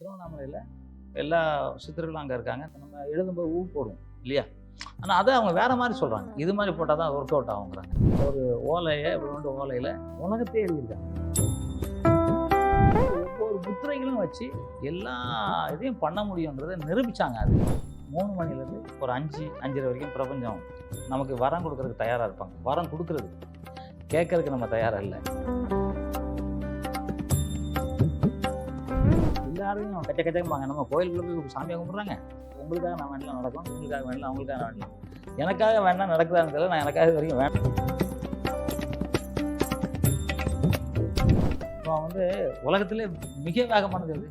திருவண்ணாமலையில் எல்லா சித்தர்களும் அங்கே இருக்காங்க. நம்ம எழுதும்போது ஊ போடுவோம் இல்லையா? ஆனால் அதை அவங்க வேறு மாதிரி சொல்கிறாங்க இது மாதிரி போட்டால் தான் ஒர்க் அவுட் ஆகுங்கிறாங்க ஒரு ஓலையை இவ்வளோண்டு ஓலையில் உலகத்தையே எழுதியிருக்காங்க. ஒவ்வொரு முத்திரைகளும் வச்சு எல்லா இதையும் பண்ண முடியுன்றதை நிரூபித்தாங்க அது. மூணு மணிலேருந்து ஒரு அஞ்சு அஞ்சரை வரைக்கும் பிரபஞ்சம் நமக்கு வரம் கொடுக்கறதுக்கு தயாராக இருப்பாங்க. வரம் கொடுக்கறது. கேட்கறதுக்கு நம்ம தயாராக இல்லை. எல்லாரையும் கச்ச கச்சம்பாங்க நம்ம கோயிலுக்குள்ள போய் சாமியை கும்பிட்றாங்க. உங்களுக்காக நான் வேண்டாம் நடக்கும். உங்களுக்காக வேண்டாம் அவங்களுக்காக வேண்டாம் எனக்காக வேண்டாம் நடக்குதான்னு தெரியல. நான் எனக்காக வரைக்கும் வேணாம் இப்போ வந்து உலகத்திலே மிக வேகமானது எது?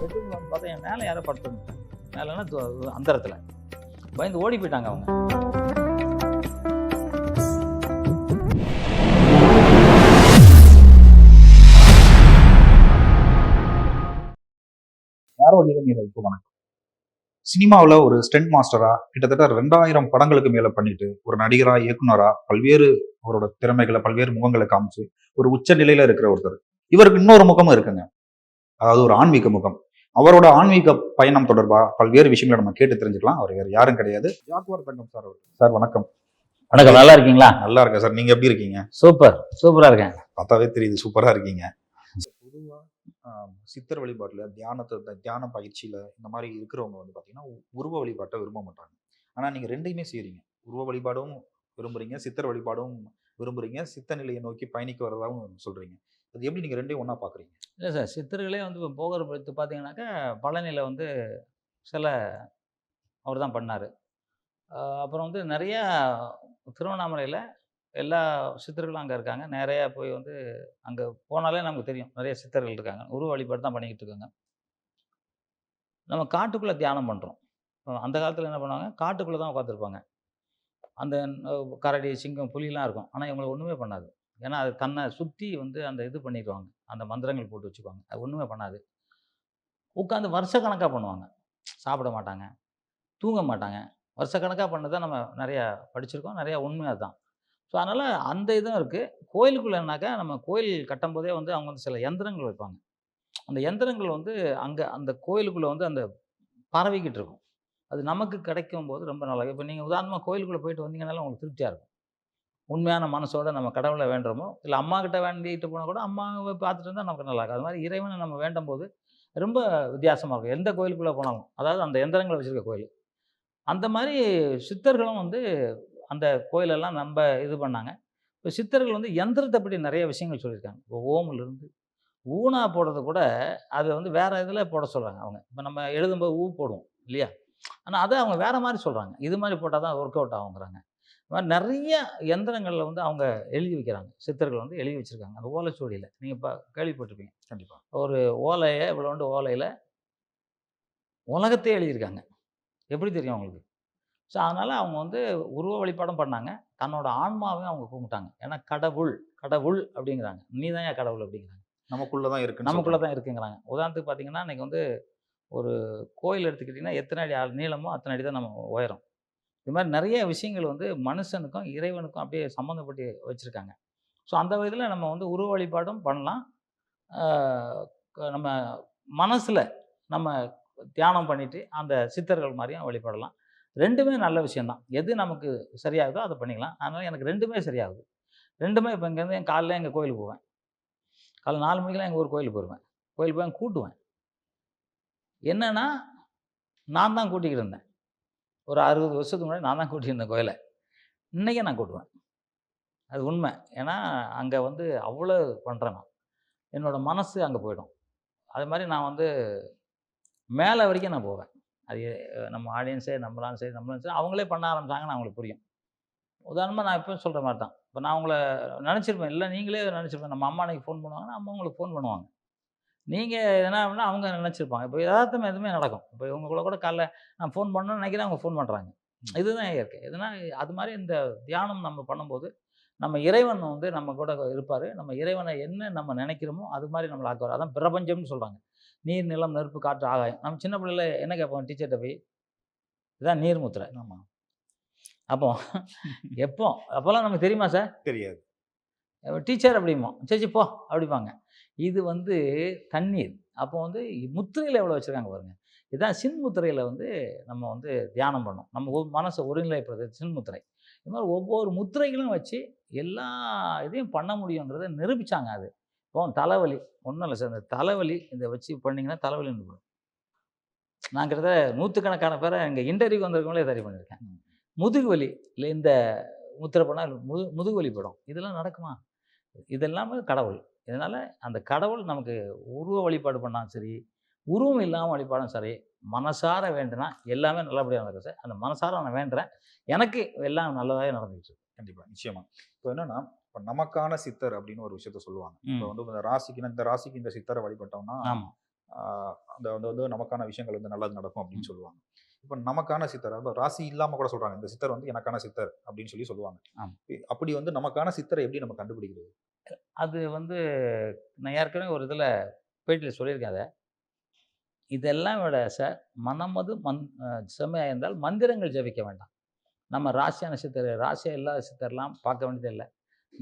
பெட்ரூம் பார்த்தா என் மேலே யாரோ படுத்துருந்தேன் மேலேன்னா அந்தரத்தில். பயந்து ஓடி போயிட்டாங்க அவங்க. இளைஞர்களுக்கு வணக்கம். சினிமாவில் ஒரு ஸ்டென்ட் மாஸ்டரா கிட்டத்தட்ட ரெண்டாயிரம் படங்களுக்கு மேல பண்ணிட்டு ஒரு நடிகரா இயக்குனரா பல்வேறு அவரோட திறமைகளை பல்வேறு முகங்களை காமிச்சு ஒரு உச்ச நிலையில இருக்கிற ஒருத்தர். இவருக்கு இன்னொரு முகமும் இருக்குங்க. அதாவது ஒரு ஆன்மீக முகம். அவரோட ஆன்மீக பயணம் தொடர்பா பல்வேறு விஷயங்களை நம்ம கேட்டு தெரிஞ்சுக்கலாம். அவர் வேற யாரும் கிடையாது. ஜாக்குவார் தங்கம் சார் அவர் சார் வணக்கம். வணக்கம். நல்லா இருக்கீங்களா? நல்லா இருக்கேன் சார். நீங்க எப்படி இருக்கீங்க? சூப்பர். சூப்பராக இருக்கேன். பார்த்தாவே தெரியுது. சூப்பரா இருக்கீங்க. பொதுவா ஆஹ், சித்தர் வழிபாட்டில் தியானத்தை தியான பயிற்சியில் இந்த மாதிரி இருக்கிறவங்க வந்து பார்த்தீங்கன்னா உ- உருவ வழிபாட்டை விரும்ப மாட்டாங்க. ஆனால் நீங்கள் ரெண்டையுமே செய்கிறீங்க உருவ வழிபாடும் விரும்புகிறீங்க சித்தர் வழிபாடும் விரும்புகிறீங்க சித்த நிலையை நோக்கி பயணிக்க வரதாகவும் சொல்கிறீங்க அது எப்படி நீங்கள் ரெண்டையும் ஒன்றா பார்க்குறீங்க இல்லை சார் சித்தர்களே வந்து இப்போ போகிற படுத்து பார்த்தீங்கன்னாக்கா பழனியில் வந்து சில அவர் தான் பண்ணார் அப்புறம் வந்து நிறையா திருவண்ணாமலையில் எல்லா சித்தர்களும் அங்கே இருக்காங்க. நிறையா போய் வந்து அங்கே போனாலே நமக்கு தெரியும். நிறைய சித்தர்கள் இருக்காங்க. உருவ வழிபாடு தான் பண்ணிக்கிட்டு இருக்காங்க. நம்ம காட்டுக்குள்ளே தியானம் பண்ணுறோம் அந்த காலத்தில் என்ன பண்ணுவாங்க? காட்டுக்குள்ளே தான் உட்காந்துருப்பாங்க அந்த கரடி சிங்கம் புலிலாம் இருக்கும். ஆனால் இவங்களை ஒன்றுமே பண்ணாது. ஏன்னா அது தன்னை சுற்றி வந்து அந்த இது பண்ணிடுவாங்க. அந்த மந்திரங்கள் போட்டு வச்சுக்குவாங்க. அது ஒன்றுமே பண்ணாது. உட்காந்து வருஷ கணக்காக பண்ணுவாங்க. சாப்பிட மாட்டாங்க. தூங்க மாட்டாங்க. வருஷ கணக்காக பண்ணதான் நம்ம நிறையா படிச்சிருக்கோம். நிறையா உண்மை அதுதான். ஸோ அதனால் அந்த இதுவும் இருக்குது கோயிலுக்குள்ளேனாக்கா நம்ம கோயில் கட்டும்போதே வந்து அவங்க வந்து சில எந்திரங்கள் வைப்பாங்க. அந்த எந்திரங்கள் வந்து அங்கே அந்த கோயிலுக்குள்ளே வந்து அந்த பரவிக்கிட்டு இருக்கும். அது நமக்கு கிடைக்கும் போது ரொம்ப நல்லா இப்போ நீங்கள் உதாரணமாக கோயிலுக்குள்ளே போயிட்டு வந்தீங்கனாலும் உங்களுக்கு திருப்தியாக இருக்கும். உண்மையான மனசோட நம்ம கடவுளை வேண்டுறோமோ இல்லை அம்மா கிட்ட வேண்டிட்டு போனால் கூட அம்மாவை பார்த்துட்டு இருந்தால் நமக்கு நல்லா இருக்கும். அது மாதிரி இறைவனை நம்ம வேண்டும் போது ரொம்ப வித்தியாசமாக இருக்கும். எந்த கோயிலுக்குள்ளே போனாலும். அதாவது அந்த எந்திரங்களை வச்சுருக்க கோயில். அந்த மாதிரி சித்தர்களும் வந்து அந்த கோயிலெல்லாம் நம்ம இது பண்ணாங்க. இப்போ சித்தர்கள் வந்து எந்திரத்தை பற்றி நிறைய விஷயங்கள் சொல்லியிருக்காங்க. இப்போ ஓமிலிருந்து ஊனா போடுறது கூட அதை வந்து வேறு இதில் போட சொல்கிறாங்க அவங்க. இப்போ நம்ம எழுதும்போது ஊ போடுவோம் இல்லையா? ஆனால் அதை அவங்க வேறு மாதிரி சொல்கிறாங்க இது மாதிரி போட்டால் தான் ஒர்க் அவுட் ஆகுங்கிறாங்க. மாதிரி நிறைய எந்திரங்களில் வந்து அவங்க எழுதி வைக்கிறாங்க. சித்தர்கள் வந்து எழுதி வச்சுருக்காங்க. அந்த ஓலைச்சுவடியில். நீங்கள் இப்போ கேள்விப்பட்டிருப்பீங்க. கண்டிப்பா. ஒரு ஓலையை இவ்வளோண்டு ஓலையில் உலகத்தையே எழுதியிருக்காங்க. எப்படி தெரியும் அவங்களுக்கு ஸோ அதனால் அவங்க வந்து உருவ வழிபாடும் பண்ணாங்க. தன்னோட ஆன்மாவையும் அவங்க கும்பிட்டாங்க. ஏன்னா கடவுள் கடவுள் அப்படிங்கிறாங்க. நீ தான் ஏன் கடவுள் அப்படிங்கிறாங்க. நமக்குள்ளதான் இருக்கு நமக்குள்ளே தான் இருக்குங்கிறாங்க. உதாரணத்துக்கு பார்த்தீங்கன்னா இன்றைக்கி வந்து ஒரு கோயில் எடுத்துக்கிட்டிங்கன்னா எத்தனை அடி நீளமோ அத்தனை அடி தான் நம்ம உயரம். இது மாதிரி நிறைய விஷயங்கள் வந்து மனுஷனுக்கும் இறைவனுக்கும் அப்படியே சம்மந்தப்பட்டு வச்சுருக்காங்க. ஸோ அந்த விதத்தில் நம்ம வந்து உருவ வழிபாடும் பண்ணலாம். நம்ம மனசில் நம்ம தியானம் பண்ணிட்டு அந்த சித்தர்கள் மாதிரியும் வழிபடலாம் ரெண்டுமே நல்ல விஷயந்தான். எது நமக்கு சரியாகுதோ அதை பண்ணிக்கலாம். அதனால் எனக்கு ரெண்டுமே சரியாகுது. ரெண்டுமே இப்போ இங்கேருந்து என் காலையில் எங்கள் கோயிலுக்கு போவேன். காலைல நாலு மணிக்கெல்லாம் எங்கள் ஊர் கோயிலுக்கு போயிடுவேன் கோயிலுக்கு போய் கூட்டுவேன். என்னென்னா நான் தான் கூட்டிக்கிட்டு இருந்தேன். ஒரு அறுபது வருஷத்துக்கு முன்னாடி நான் தான் கூட்டியிருந்தேன் கோயிலை. இன்றைக்கே நான் கூட்டுவேன். அது உண்மை. ஏன்னா அங்கே வந்து அவ்வளோ பண்ணுறேன் நான். என்னோட மனசு அங்கே போயிடும். அது மாதிரி நான் வந்து மேலே வரைக்கும் நான் போவேன். அது நம்ம ஆடியன்ஸே நம்மளாலும் சரி நம்மளும் சரி அவங்களே பண்ண ஆரம்பிச்சாங்கன்னா அவங்களுக்கு புரியும். உதாரணமாக நான் இப்போ சொல்கிற மாதிரி தான். இப்போ நான் உங்களை நினச்சிருப்பேன். இல்லை நீங்களே நினச்சிருப்பேன். நம்ம அம்மா அன்னைக்கு ஃபோன் பண்ணுவாங்கன்னா அம்மா உங்களுக்கு ஃபோன் பண்ணுவாங்க. நீங்கள் என்ன அப்படின்னா அவங்க நினச்சிருப்பாங்க. இப்போ யதார்த்தம் எதுவுமே நடக்கும். இப்போ இவங்க கூட கூட காலைல நான் ஃபோன் பண்ணணும்னு நினைக்கிறேன். அவங்க ஃபோன் பண்ணுறாங்க இதுதான் இயற்கை. எதுனா அது மாதிரி இந்த தியானம் நம்ம பண்ணும்போது நம்ம இறைவன் வந்து நம்ம கூட இருப்பார். நம்ம இறைவனை என்ன நம்ம நினைக்கிறோமோ அது மாதிரி நம்மளை ஆக்குவார். அதான் பிரபஞ்சம்னு சொல்கிறாங்க நீர் நிலம் நெருப்பு காற்று ஆகாயம். நம்ம சின்ன பிள்ளைல என்ன கேட்போம் டீச்சர்கிட்ட போய்? இதுதான் நீர் முத்திரை. ஆமா. அப்போ எப்போ? அப்போல்லாம் நமக்கு தெரியுமா சார் தெரியாது. டீச்சர் அப்படிம்போம் சரி சரி, போ அப்படிப்பாங்க இது வந்து தண்ணீர். அப்போ வந்து முத்திரையில் எவ்வளோ வச்சுருக்காங்க பாருங்க. இதான் சின் முத்திரையில் வந்து நம்ம வந்து தியானம் பண்ணோம். நம்ம மனசை ஒருநிலைப்படுறது சின் முத்திரை. இது மாதிரி ஒவ்வொரு முத்திரைகளும் வச்சு எல்லா இதையும் பண்ண முடியுங்கிறத நிரூபித்தாங்க அது. இப்போ தலைவலி ஒன்றும் இல்லை சார். இந்த தலைவலி இதை வச்சு பண்ணிங்கன்னா தலைவலி நின்று போடும் நான் கிட்டத்தட்ட நூற்றுக்கணக்கான பேரை எங்கள் இன்டர்வியூக்கு வந்திருக்கவங்களே சரி பண்ணியிருக்கேன். முதுகு வலி இல்லை இந்த முத்திரை பண்ணால் முது முதுகு வலி படும் இதெல்லாம் நடக்குமா? இதெல்லாமே கடவுள். இதனால் அந்த கடவுள் நமக்கு உருவ வழிபாடு பண்ணாலும் சரி உருவம் இல்லாமல் வழிபாடும் சரி மனசார வேண்டுனா எல்லாமே நல்லபடியாக நடக்கும் சார். அந்த மனசார நான் வேண்டுறேன். எனக்கு எல்லாம் நல்லதாகவே நடந்துக்கிட்டு இருக்கு. கண்டிப்பா நிச்சயமா. இப்போ என்னன்னா இப்போ நமக்கான சித்தர் அப்படின்னு ஒரு விஷயத்த சொல்லுவாங்க. இப்போ வந்து இந்த ராசிக்கு இந்த ராசிக்கு இந்த சித்தரை வழிபட்டோம்னா அந்த வந்து நமக்கான விஷயங்கள் வந்து நல்லது நடக்கும் அப்படின்னு சொல்லுவாங்க. இப்போ நமக்கான சித்தர் அதாவது ராசி இல்லாம கூட சொல்றாங்க. இந்த சித்தர் வந்து எனக்கான சித்தர் அப்படின்னு சொல்லி சொல்லுவாங்க. அப்படி வந்து நமக்கான சித்தரை எப்படி நம்ம கண்டுபிடிக்கிறது? அது வந்து நான் ஏற்கனவே ஒரு இதில் பேட்டியில் சொல்லியிருக்கேன் அதை. இதெல்லாம் விட சார் மனமது மந் செம்மையாக இருந்தால் மந்திரங்கள் ஜெபிக்க வேண்டாம். நம்ம ராசியான சித்தர் ராசியாக இல்லாத சித்தர்லாம் பார்க்க வேண்டியது இல்லை.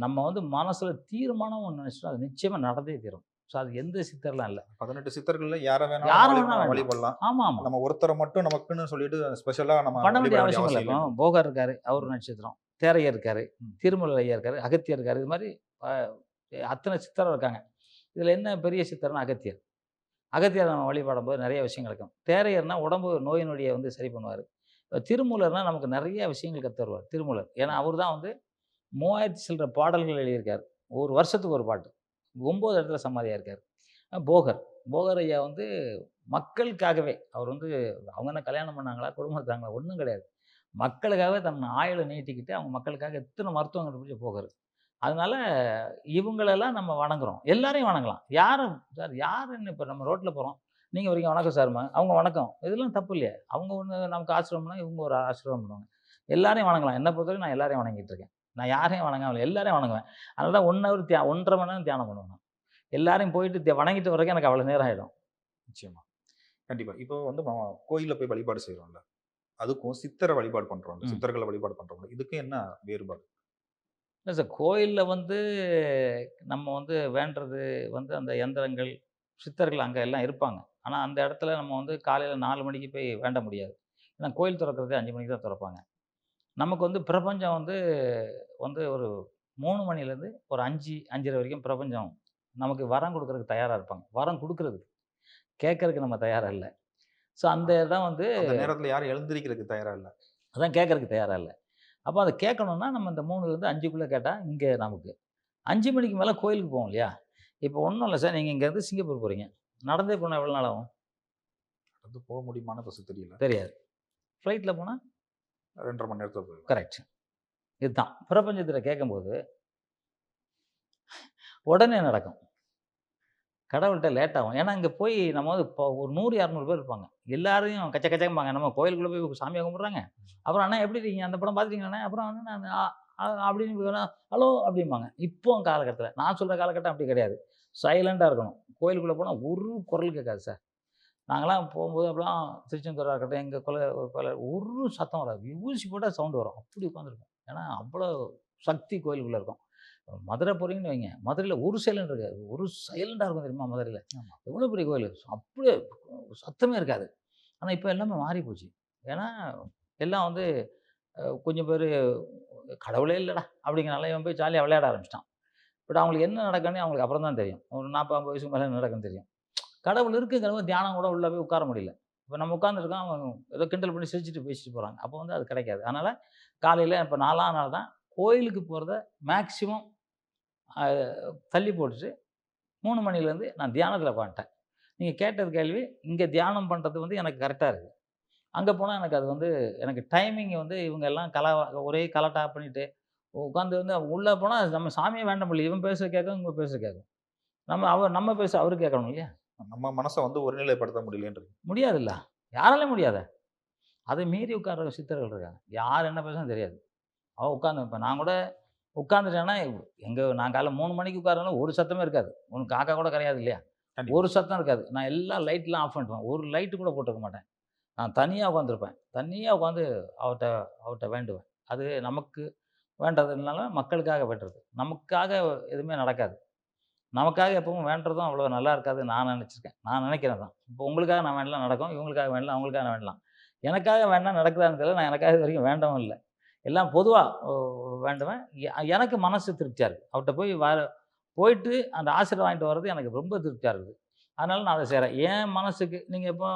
நம்ம வந்து மனசில் தீர்மானம் ஒன்று நினச்சிட்டோம் அது நிச்சயமாக நடந்தே தீரும். ஸோ அது எந்த சித்தர்லாம் இல்லை. பதினெட்டு சித்தர்கள்ல யாரை யாரை வேணாலும் வேணா வழிபடலாம், ஆமாம் ஆமாம் நம்ம ஒருத்தரை மட்டும் நமக்குன்னு சொல்லிட்டு ஸ்பெஷலா நம்ம பண்ண வேண்டிய அவசியம் இல்லை. போகர் இருக்காரு அவர் நட்சத்திரம். தேரையர் இருக்காரு. திருமலை ஐயா இருக்காரு அகத்தியர் இருக்காரு. இது மாதிரி அத்தனை சித்தர் இருக்காங்க. இதில் என்ன பெரிய சித்தர்னா அகத்தியர். அகத்தியர் நம்ம வழிபாடும் போது நிறைய விஷயங்கள் இருக்கும். தேரையர்னா உடம்பு நோய் நொடியை வந்து சரி பண்ணுவார். திருமூலர்னா நமக்கு நிறைய விஷயங்கள் கற்று வருவார் திருமூலர். ஏன்னா அவர் தான் வந்து மூவாயிரத்தி சில்லற பாடல்கள் எழுதியிருக்கார். ஒரு வருஷத்துக்கு ஒரு பாட்டு. ஒம்பது இடத்துல சமாதியாக இருக்கார் போகர். போகர் ஐயா வந்து மக்களுக்காகவே அவர் வந்து அவங்க என்ன கல்யாணம் பண்ணாங்களா குடும்பம் எடுத்தாங்களா ஒன்றும் கிடையாது. மக்களுக்காகவே தன் ஆயுளை நீட்டிக்கிட்டு அவங்க மக்களுக்காக எத்தனை மருத்துவம் கண்டுபிடிச்சு போகிறாரு அதனால இவங்களெல்லாம் நம்ம வணங்குறோம். எல்லாரையும் வணங்கலாம். யாரும் சார் யாருன்னு இப்போ நம்ம ரோட்டில் போகிறோம் நீங்கள் வரைக்கும் வணக்கம் சார்மா அவங்க வணக்கம். இதெல்லாம் தப்பு இல்லையா. அவங்க ஒன்று நமக்கு ஆசிரமம்னா இவங்க ஒரு ஆசிரமம் பண்ணுவாங்க. எல்லாரையும் வணங்கலாம். என்னை பொறுத்தவரைக்கும் நான் எல்லாரையும் வணங்கிட்டு இருக்கேன். நான் யாரையும் வணங்காமல் எல்லாரையும் வணங்குவேன். அதனால தான் ஒன் ஹவர் தியா ஒன்றரை மணி நேரம் தியானம் பண்ணுவேன். எல்லாரையும் போயிட்டு வணங்கிட்டு வரைக்கும் எனக்கு அவ்வளோ நேரம் ஆகிடும் நிச்சயமா. கண்டிப்பா. இப்போ வந்து கோயில்ல போய் வழிபாடு செய்யறோம்ல அதுக்கும் சித்தரை வழிபாடு பண்றோம்ல. ம். சித்தர்களை வழிபாடு பண்றோம்ல. இதுக்கும் என்ன வேறுபாடு? இல்லை சார் கோயிலில் வந்து நம்ம வந்து வேண்டுறது வந்து அந்த யந்திரங்கள் சித்தர்கள் அங்கே எல்லாம் இருப்பாங்க. ஆனால் அந்த இடத்துல நம்ம வந்து காலையில் நாலு மணிக்கு போய் வேண்ட முடியாது. ஏன்னா கோயில் திறக்கிறது அஞ்சு மணிக்கு தான் திறப்பாங்க. நமக்கு வந்து பிரபஞ்சம் வந்து வந்து ஒரு மூணு மணிலேருந்து ஒரு அஞ்சு அஞ்சரை வரைக்கும் பிரபஞ்சம் நமக்கு வரம் கொடுக்கறதுக்கு தயாராக இருப்பாங்க. வரம் கொடுக்கறதுக்கு கேட்கறதுக்கு நம்ம தயாராக இல்லை. ஸோ அந்த இடம் வந்து நேரத்துல யாரும் எழுந்திருக்கிறதுக்கு தயாரா இல்ல. அதான் கேட்கறதுக்கு தயாராக இல்லை. அப்போ அதை கேட்கணுன்னா நம்ம இந்த மூணுலேருந்து அஞ்சுக்குள்ளே கேட்டால் இங்கே நமக்கு. அஞ்சு மணிக்கு மேலே கோயிலுக்கு போவோம் இல்லையா? இப்போ ஒன்றும் இல்லை சார். நீங்கள் இங்கேருந்து சிங்கப்பூர் போகிறீங்க நடந்தே போனால் எவ்வளோ நாள் ஆகும்? அது போக முடியுமான்னு பஸ் தெரியல. தெரியாது. ஃப்ளைட்டில் போனால் ரெண்டரை மணி நேரத்தில் போயிடும் கரெக்ட். இதுதான். பிரபஞ்சத்தில் கேட்கும்போது உடனே நடக்கும். கடவுள்கிட்ட லேட் ஆகும். ஏன்னா இங்கே போய் நம்ம வந்து இப்போ ஒரு நூறு இரநூறு பேர் இருப்பாங்க. எல்லாரையும் கச்ச கச்சம்பாங்க நம்ம கோயிலுக்குள்ளே போய் சாமியாக கும்பிட்றாங்க. அப்புறம் அண்ணா எப்படி இருக்கீங்க? அந்த படம் பார்த்துட்டீங்கண்ணே அப்புறம் வந்து நான் அப்படின்னு ஹலோ அப்படிம்பாங்க. இப்போ காலகட்டத்தில் நான் சொல்கிற காலகட்டம் அப்படி கிடையாது. சைலண்டாக இருக்கணும். கோயிலுக்குள்ளே போனால் ஒரு குரல் கேட்காது சார். நாங்களாம் போகும்போது அப்படிலாம் திருச்செந்தூராக இருக்கட்டும் எங்கள் கொலை கொலை ஒரு சத்தம் வராது. ஊசி போட்டால் சவுண்டு வரும். அப்படி உட்காந்துருக்கும் ஏன்னா அவ்வளோ சக்தி கோயிலுக்குள்ளே இருக்கும். மதுரை போகிறீங்கன்னு வைங்க. மதுரையில் ஒரு சைலண்ட் இருக்காது. ஒரு சைலண்டாக இருக்கும் தெரியுமா மதுரையில். எவ்வளோ பெரிய கோயில் அப்படியே சத்தமே இருக்காது. ஆனால் இப்போ எல்லாமே மாறி போச்சு ஏன்னா எல்லாம் வந்து கொஞ்சம் பேர் கடவுளே இல்லைடா அப்படிங்கிறனால இவன் போய் ஜாலியாக விளையாட ஆரம்பிச்சிட்டான். பட் அவங்களுக்கு என்ன நடக்குன்னு அவங்களுக்கு அப்புறம் தான் தெரியும். ஒரு நாற்பது ஐம்பது வயசுக்கு மேலே நடக்குன்னு தெரியும். கடவுள் இருக்குங்கிறவங்க தியானம் கூட உள்ளே போய் உட்கார முடியல. இப்போ நம்ம உட்காந்துருக்கோம் அவங்க ஏதோ கிண்டல் பண்ணி சிரிச்சுட்டு பேசிட்டு போகிறாங்க அப்போ வந்து அது கிடைக்காது. அதனால் காலையில் இப்போ நாலாம் நாள் தான் கோயிலுக்கு போகிறத மேக்ஸிமம் தள்ளி போட்டுட்டு மூணு மணிலேருந்து நான் தியானத்தில் பண்ணிட்டேன் நீங்கள் கேட்டது கேள்வி இங்கே தியானம் பண்ணுறது வந்து எனக்கு கரெக்டாக இருக்குது அங்கே போனால் எனக்கு அது வந்து எனக்கு டைமிங்கை வந்து இவங்க எல்லாம் கலா ஒரே கலட்டாக பண்ணிவிட்டு உட்காந்து வந்து உள்ளே போனால் நம்ம சாமியை வேண்ட முடியல இவன் பேச கேட்கும் இவங்க பேச கேட்கும். நம்ம அவர் நம்ம பேச அவரு கேட்கணும் இல்லையா? நம்ம மனசை வந்து ஒருநிலைப்படுத்த முடியலன்றது. முடியாதுல்ல. யாராலையும் முடியாத. அதை மீறி உட்கார்ற சித்தர்கள் இருக்காங்க. யார் என்ன பேசுன்னு தெரியாது. அவள் உட்காந்து இப்போ நான் கூட உட்காந்துட்டேன்னா எங்கே நான் காலைல மூணு மணிக்கு உட்காரனால ஒரு சத்தமே இருக்காது. உனக்கு காக்கா கூட கிடையாது இல்லையா. ஒரு சத்தம் இருக்காது. நான் எல்லா லைட்லாம் ஆஃப் பண்ணிடுவேன். ஒரு லைட்டு கூட போட்டுக்க மாட்டேன். நான் தனியாக உட்காந்துருப்பேன் தனியாக உட்காந்து அவட்ட அவட்ட வேண்டுவேன். அது நமக்கு வேண்டதுனால மக்களுக்காக வேண்டுறது. நமக்காக எதுவுமே நடக்காது. நமக்காக எப்பவும் வேண்டுறதும் அவ்வளோ நல்லா இருக்காது நான் நினச்சிருக்கேன். நான் நினைக்கிறேன் தான் இப்போ உங்களுக்காக நான் வேண்டலாம் நடக்கும் இவங்களுக்காக வேண்டலாம் அவங்களுக்காக நான் வேண்டலாம். எனக்காக வேண்டாம் நடக்குதான்னு தெரியல நான் எனக்காக இது வரைக்கும் வேண்டவும் இல்லை. எல்லாம் பொதுவாக வேண்டுவேன். எனக்கு மனசு திருப்தியாக இருக்குது அவர்கிட்ட போய் வர போயிட்டு அந்த ஆசிரியர் வாங்கிட்டு வர்றது எனக்கு ரொம்ப திருப்தியாக இருக்குது. அதனால நான் அதை செய்கிறேன் என் மனசுக்கு நீங்கள் இப்போ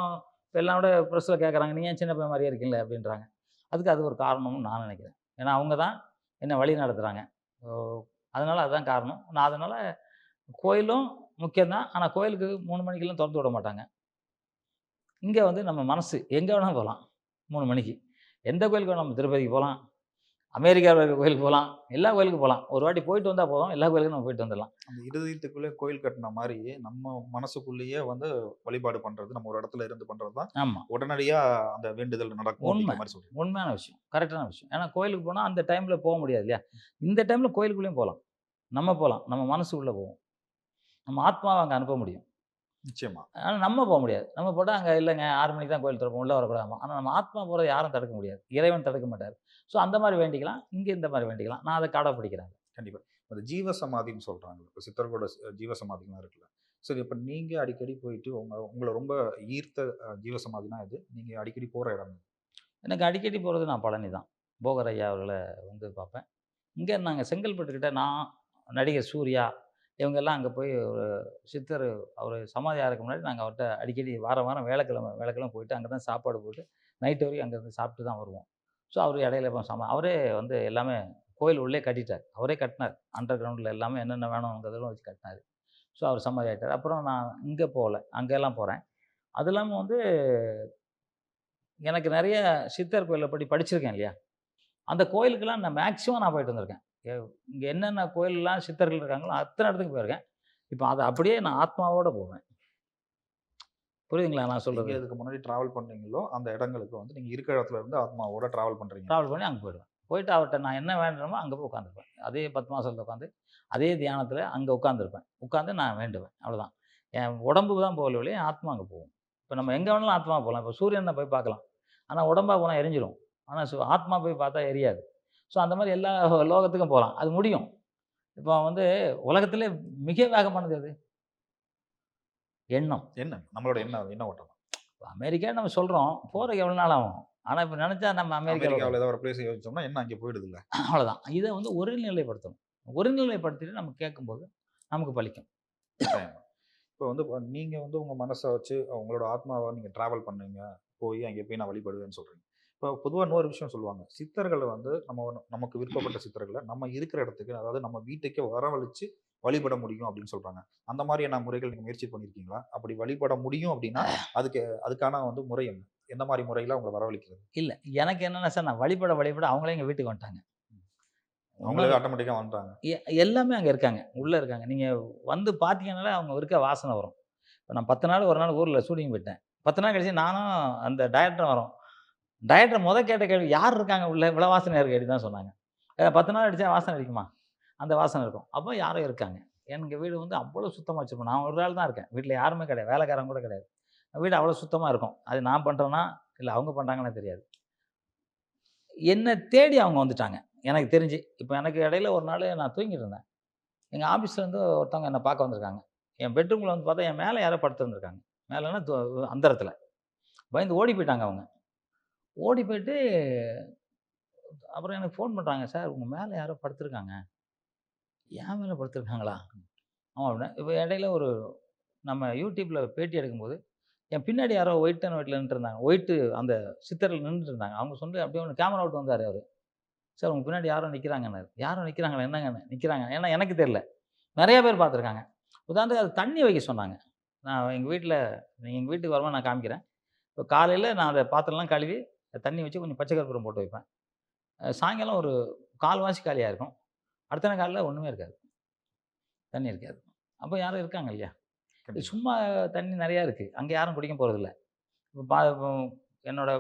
இப்போ எல்லாரோட ப்ரெஸ்ஸில் கேட்குறாங்க நீங்கள் ஏன் சின்ன பையன் மாதிரியே இருக்கீங்களே? அப்படின்றாங்க. அதுக்கு அது ஒரு காரணம்னு நான் நினைக்கிறேன். ஏன்னா அவங்க தான் என்னை வழி நடத்துகிறாங்க அதனால் அதுதான் காரணம். நான் அதனால் கோயிலும் முக்கியம்தான். ஆனால் கோயிலுக்கு மூணு மணிக்கெல்லாம் திறந்து விட மாட்டாங்க. இங்கே வந்து நம்ம மனசு எங்கே வேணால் போகலாம். மூணு மணிக்கு. எந்த கோயிலுக்கு வேணால் நம்ம திருப்பதிக்கு போகலாம். அமெரிக்காவில் இருக்க கோயிலுக்கு போகலாம். எல்லா கோயிலுக்கும் போகலாம். ஒரு வாட்டி போயிட்டு வந்தால் போதும். எல்லா கோயிலுக்கும் நம்ம போயிட்டு வந்துடலாம். அந்த இருதயத்துக்குள்ளே கோயில் கட்டின மாதிரி நம்ம மனசுக்குள்ளேயே வந்து வழிபாடு பண்றது நம்ம ஒரு இடத்துல இருந்து பண்றது தான் ஆமாம் உடனடியா அந்த வேண்டுதல் நடக்கும் உண்மை. மாதிரி உண்மையான விஷயம். கரெக்டான விஷயம். ஏன்னா கோயிலுக்கு போனால் அந்த டைமில் போக முடியாது இல்லையா? இந்த டைமில் கோயிலுக்குள்ளேயும் போகலாம். நம்ம போகலாம். நம்ம மனசுக்குள்ளே போவோம். நம்ம ஆத்மாவை அங்கே அனுப்ப முடியும். நிச்சயமா. ஆனால் நம்ம போக முடியாது. நம்ம போட்டால் அங்கே இல்லைங்க ஆறு மணிக்கு தான் கோயில் திறப்போம் உள்ளே வரக்கூடாது ஆனால் நம்ம ஆத்மா போகிறத யாரும் தடுக்க முடியாது. இறைவன் தடுக்க மாட்டார். ஸோ அந்த மாதிரி வேண்டிக்கலாம் இங்கே இந்த மாதிரி வேண்டிக்கலாம். நான் அதை கடைப்பிடிக்கிறேன் கண்டிப்பா. அந்த ஜீவ சமாதின்னு சொல்றாங்க. இப்போ சித்தர்களோட சி- ஜீவ சமாதிலாம் இருக்குல்ல. சரி இப்போ நீங்க அடிக்கடி போயிட்டு உங்க உங்களை ரொம்ப ஈர்த்த அஹ், ஜீவ சமாதினா இது நீங்க அடிக்கடி போற இடம். எனக்கு அடிக்கடி போகிறது நான் பழனி தான். போகர் ஐயா அவர்களை வந்து பார்ப்பேன். இங்கே நாங்கள் செங்கல்பட்டுக்கிட்ட நான் நடிகர் சூர்யா இவங்கெல்லாம் அங்கே போய் ஒரு சித்தர் அவர் சமாதி ஆகிறதுக்கு முன்னாடி நாங்கள் அவர்கிட்ட அடிக்கடி வாரம் வாரம் வேலைக்கிழமை வேலைக்கிழமை போயிட்டு அங்கே தான் சாப்பாடு போட்டு நைட்டு வரைக்கும் அங்கேருந்து சாப்பிட்டு தான் வருவோம். ஸோ அவர் இடையில இப்போ சம அவரே வந்து எல்லாமே கோயில் உள்ளே கட்டிட்டார். அவரே கட்டினார். அண்டர் கிரவுண்டில் எல்லாமே என்னென்ன வேணுங்கிறதெல்லாம் வச்சு கட்டினார். ஸோ அவர் சமாதி ஆகிட்டார் அப்புறம் நான் இங்கே போகல. அங்கெல்லாம் போகிறேன் அது இல்லாமல் வந்து எனக்கு நிறைய சித்தர் கோயிலை படி படிச்சிருக்கேன் இல்லையா? அந்த கோயிலுக்கெல்லாம் நான் மேக்ஸிமம் நான் போயிட்டு வந்திருக்கேன். இங்கே என்னென்ன கோயிலெலாம் சித்தர்கள் இருக்காங்களோ அத்தனை இடத்துக்கு போயிருக்கேன். இப்போ அதை அப்படியே நான் ஆத்மாவோட போவேன். புரியுதுங்களா நான் சொல்கிறது இதுக்கு முன்னாடி டிராவல் பண்ணீங்களோ அந்த இடங்களுக்கு வந்து நீங்க இருக்கிற இடத்துல இருந்து ஆத்மாவோட டிராவல் பண்றீங்க. ட்ராவல் பண்ணி அங்கே போயிடுவேன். போயிட்டு அவர்கிட்ட நான் என்ன வேண்டுமோ அங்கே போய் உட்காந்துருப்பேன் அதே பத்மாசலத்தில் உட்காந்து அதே தியானத்தில் அங்கே உட்காந்துருப்பேன் உட்காந்து நான் வேண்டுவேன். அவ்வளோதான் என் உடம்பு தான் போகல வழியே ஆத்மா அங்கே போகும். இப்போ நம்ம எங்கே வேணாலும் ஆத்மா போகலாம். இப்போ சூரியனை போய் பார்க்கலாம். ஆனால் உடம்பா போனால் எரிஞ்சிடும் ஆனால் ஆத்மா போய் பார்த்தா எரியாது. ஸோ அந்த மாதிரி எல்லா லோகத்துக்கும் போகலாம் அது முடியும். இப்போ வந்து உலகத்திலே மிக வேகமானது அது எண்ணம். என்ன நம்மளோட என்ன என்ன ஓட்டம். இப்போ அமெரிக்கா நம்ம சொல்கிறோம் போகிறதுக்கு எவ்வளோ நாள் ஆகும்? ஆனால் இப்போ நினச்சா நம்ம அமெரிக்காவில் ஏதாவது ஒரு பிளேஸ் யோசிச்சோம்னா என்ன அங்கே போயிடுது இல்ல அவ்வளோதான் இதை வந்து ஒருநிலைப்படுத்தணும். ஒருநிலைப்படுத்திட்டு நம்ம கேட்கும்போது நமக்கு பலிக்கும். இப்போ வந்து இப்ப நீங்க வந்து உங்க மனசை வச்சு உங்களோட ஆத்மாவை நீங்க டிராவல் பண்ணுங்க. போய் அங்கே போய் நான் வழிபடுவேன்னு சொல்றீங்க. இப்போ பொதுவாக இன்னொரு விஷயம் சொல்லுவாங்க. சித்தர்களை வந்து நம்ம நமக்கு விருப்பப்பட்ட சித்தர்களை நம்ம இருக்கிற இடத்துக்கு அதாவது நம்ம வீட்டுக்கே வரவழைச்சு வழிபட முடியும் அப்படின்னு சொல்றாங்க. அந்த மாதிரியான முறைகள் நீங்க முயற்சி பண்ணியிருக்கீங்களா அப்படி வழிபட முடியும் அப்படின்னா அதுக்கு அதுக்கான வந்து முறை என்ன? எந்த மாதிரி முறையில உங்களை வரவழைக்கிறது? இல்லை எனக்கு என்னென்ன சார் நான் வழிபட வழிபட அவங்களே எங்கள் வீட்டுக்கு வந்துட்டாங்க. அவங்களே ஆட்டோமேட்டிக்காக வந்துட்டாங்க. எ- எல்லாமே அங்கே இருக்காங்க. உள்ளே இருக்காங்க. நீங்கள் வந்து பார்த்தீங்கன்னாலே அவங்க இருக்க வாசனை வரும். இப்போ நான் பத்து நாள் ஒரு நாள் ஊரில் ஷூட்டிங் போயிட்டேன். பத்து நாள் கழிச்சு நானும் அந்த டயரக்டரும் வரோம். டயட்டர் முத கேட்ட கேள்வி யார் இருக்காங்க உள்ள? இவ்வளோ வாசனை இருக்கு அப்படி தான் சொன்னாங்க பத்து நாள் அடித்தா வாசனை அடிக்குமா? அந்த வாசனை இருக்கும். அப்போ யாரும் இருக்காங்க. எங்கள் வீடு வந்து அவ்வளோ சுத்தமாக வச்சுருப்போம். நான் ஒரு ஆள் தான் இருக்கேன். வீட்டில் யாருமே கிடையாது. வேலைக்காரங்க கூட கிடையாது. வீடு அவ்வளோ சுத்தமாக இருக்கும். அது நான் பண்ணுறேன்னா இல்லை அவங்க பண்ணுறாங்கன்னா தெரியாது. என்னை தேடி அவங்க வந்துட்டாங்க. எனக்கு தெரிஞ்சு. இப்போ எனக்கு இடையில ஒரு நாள் நான் தூங்கிட்டு இருந்தேன். எங்கள் ஆஃபீஸ்லேருந்து ஒருத்தவங்க என்னை பார்க்க வந்திருக்காங்க. என் பெட்ரூமில் வந்து பார்த்தா என் மேலே யாரோ படுத்துருந்துருக்காங்க. மேலேன்னா து- அந்தரத்தில். பயந்து ஓடி போயிட்டாங்க அவங்க. ஓடி போயிட்டு அப்புறம் எனக்கு ஃபோன் பண்ணுறாங்க சார் உங்கள் மேலே யாரோ படுத்துருக்காங்க. என் மேலே படுத்துருக்காங்களா? ஆமாம் அப்படின்னா இப்போ இடையில ஒரு நம்ம யூடியூப்பில் பேட்டி எடுக்கும்போது என் பின்னாடி யாரோ ஒயிட் அண்ட் ஒயிட்டில் நின்றுருந்தாங்க ஒயிட்டு அந்த சித்தரில் நின்றுருந்தாங்க அவங்க சொல்லி அப்படியே ஒன்று கேமரா விட்டு வந்தார் அவர். சார் உங்கள் பின்னாடி யாரோ நிற்கிறாங்கன்னு யாரும் நிற்கிறாங்களா என்னங்கன்னு? நிற்கிறாங்க ஏன்னா எனக்கு தெரில நிறைய பேர் பார்த்துருக்காங்க. உதாரணத்துக்கு அது தண்ணி வைக்க சொன்னாங்க. நான் எங்கள் வீட்டில் நீங்கள் எங்கள் வீட்டுக்கு வரமா நான் காமிக்கிறேன். இப்போ காலையில் நான் அதை பாத்திரம்லாம் கழுவி தண்ணி வச்சு கொஞ்சம் பச்சை கற்பூரம் போட்டு வைப்பேன். சாயங்காலம் ஒரு கால்வாசி காலியாக இருக்கும். அடுத்த நாள் காலையில் ஒன்றுமே இருக்காது. தண்ணி இருக்காது. அப்போ யாரும் இருக்காங்க இல்லையா? சும்மா தண்ணி நிறையா இருக்குது அங்கே யாரும் குடிக்க போகிறதில்ல இப்போ பா இப்போ என்னோட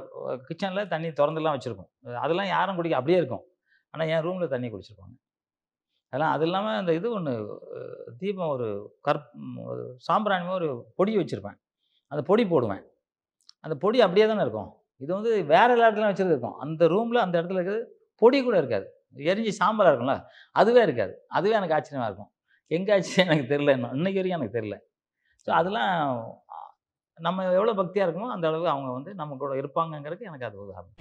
கிச்சனில் தண்ணி திறந்துலாம் வச்சுருக்கோம். அதெல்லாம் யாரும் குடிக்க அப்படியே இருக்கும். ஆனால் என் ரூமில் தண்ணி குடிச்சிருப்பாங்க. அதெல்லாம் அது இல்லாமல் அந்த இது ஒன்று தீபம் ஒரு கற் ஒரு சாம்பிராணி ஒரு பொடி வச்சுருப்பேன். அந்த பொடி போடுவேன். அந்த பொடி அப்படியே தானே இருக்கும். இது வந்து வேற எல்லா இடத்துலையும் வச்சுருக்கோம் அந்த ரூமில் அந்த இடத்துல இருக்கிறது பொடி கூட இருக்காது. எரிஞ்சு சாம்பலாக இருக்கும்ல அதுவே இருக்காது. அதுவே எனக்கு ஆச்சரியமாக இருக்கும். எங்காச்சு எனக்கு தெரில இன்னும். இன்றைக்கி வரைக்கும் எனக்கு தெரில ஸோ அதெல்லாம் நம்ம எவ்வளோ பக்தியாக இருக்கமோ அந்த அளவுக்கு அவங்க வந்து நம்ம கூட இருப்பாங்கங்கிறது எனக்கு அது உதாரணம்